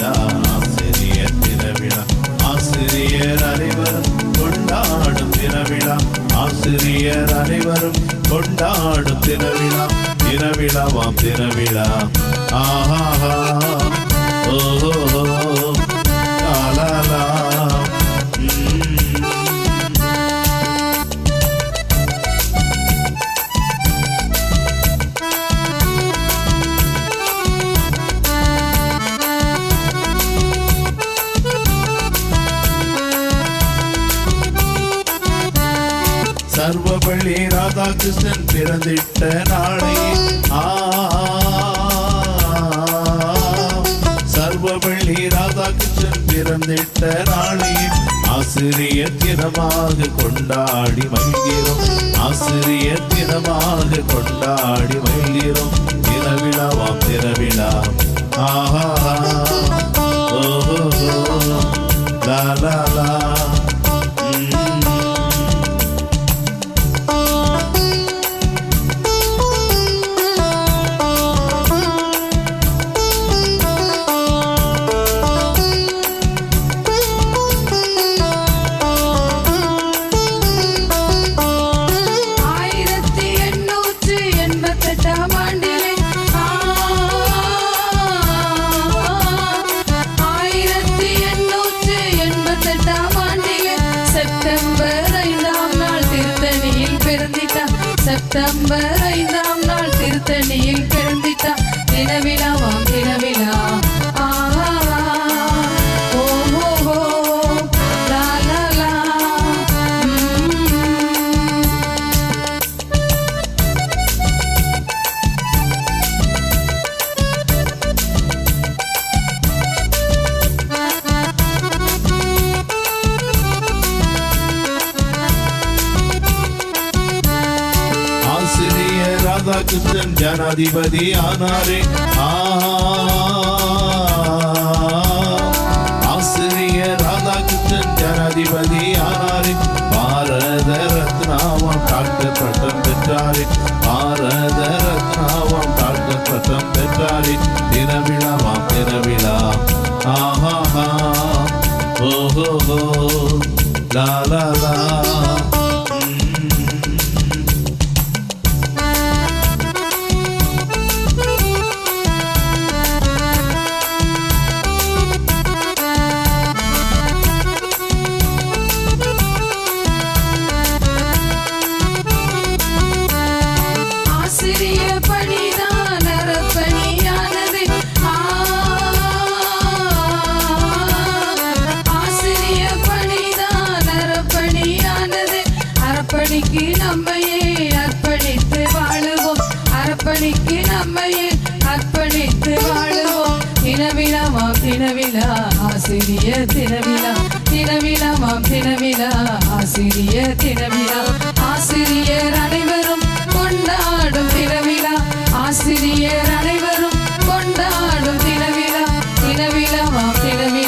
விழா ஆசிரியர் தினவிழா ஆசிரியர் அனைவரும் கொண்டாடும் தினவிழா ஆசிரியர் அனைவரும் கொண்டாடும் தினவிழா தினவிழாவாம் தினவிழா ஆஹா ஓஹோ. சர்வபள்ளி ராதாகிருஷ்ணன் பிறந்திட்ட நாளை. ஆ சர்வபள்ளி ராதாகிருஷ்ணன் பிறந்திட்ட நாளை. ஆசிரியர் தினமாக கொண்டாடி மகிழ்கிறோம். ஆசிரியர் தினமாக கொண்டாடி மகிழ்கிறோம். தினவிழாவாம் தினவிழா. ஆஹா. ஓஹோ. லா லா லா. செப்டம்பர் ஐந்தாம் நாள் திருத்தணியில் பிறந்திட்டான் செப்டம்பர் ஐந்தாம் நாள் திருத்தணியில் பிறந்திட்டான் தினவிழாவாம் தினவிழா. ஆசிரியர் ராதாகிருஷ்ணன் ஜனாதிபதி ஆனாரே. ஆ. ஆசிரியர் ராதாகிருஷ்ணன் ஜனாதிபதி ஆனாரே. பாரத ரத்னாவம் டாக்டர் பட்டம் பெற்றாரே. பாரத ரத்னாவம் டாக்டர் பட்டம் பெற்றாரே. தினவிழாவாம் தினவிழா ஆ நம்மையே அர்ப்பணித்து வாழுவோம். அர்ப்பணிக்கு நம்மையே அர்ப்பணித்து வாழுவோம். தினவிழாமாம் தினவிழா ஆசிரிய தினவிழா. தினவிழாமாம் தினவிழா ஆசிரிய தினவிழா. ஆசிரியர் அனைவரும் கொண்டாடும் தினவிழா. ஆசிரியர் அனைவரும் கொண்டாடும் தினவிழா. தினவிழாமாம் தினவிழா